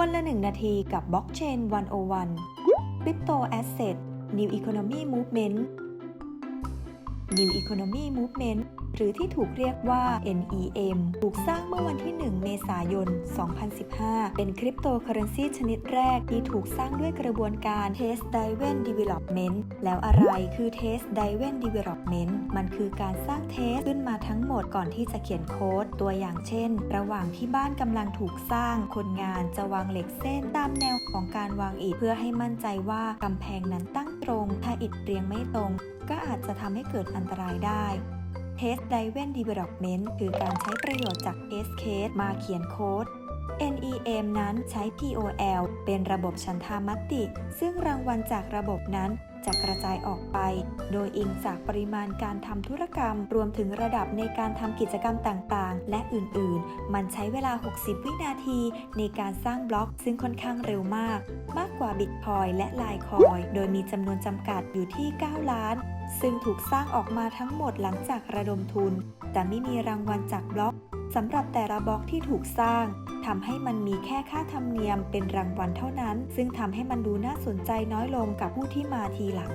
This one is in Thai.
วันละ 1 นาทีกับบล็อกเชน101 Crypto Asset New Economy Movement New Economy Movement หรือที่ถูกเรียกว่า NEM ถูกสร้างเมื่อวันที่ 1 เมษายน 2015 เป็นคริปโตเคอเรนซีชนิดแรกที่ถูกสร้างด้วยกระบวนการ Test Driven Development แล้วอะไรคือ Test Driven Development มันคือการสร้างเทสขึ้นมาทั้งหมดก่อนที่จะเขียนโค้ด ตัวอย่างเช่น ระหว่างที่บ้านกำลังถูกสร้าง คนงานจะวางเหล็กเส้นตามแนวของการวางอิฐเพื่อให้มั่นใจว่ากำแพงนั้นตั้งตรง ถ้าอิฐเรียงไม่ตรง ก็อา จะทำให้เกิดอันตรายได้ Test Driven Development คือการใช้ประโยชน์จาก Test Case มาเขียนโค้ด NEM นั้นใช้ POL เป็นระบบฉันทามติ ซึ่งรางวัลจากระบบนั้น จะกระจายออกไป โดยอิงจากปริมาณการทำธุรกรรม รวมถึงระดับในการทำกิจกรรมต่างๆ และอื่นๆ มันใช้เวลา 60 วินาทีในการสร้างบล็อก ซึ่งค่อนข้างเร็วมาก มากกว่า Bitcoin และ Litecoin โดยมีจำนวนจำกัดอยู่ที่ 9 ล้าน ซึ่งถูกสร้างออกมาทั้งหมดหลังจากระดมทุน แต่ไม่มีรางวัลจากบล็อก สำหรับแต่ละบล็อกที่ถูกสร้างทำให้มันมีแค่ค่าธรรมเนียมเป็นรางวัลเท่านั้น ซึ่งทำให้มันดูน่าสนใจน้อยลงกับผู้ที่มาทีหลัง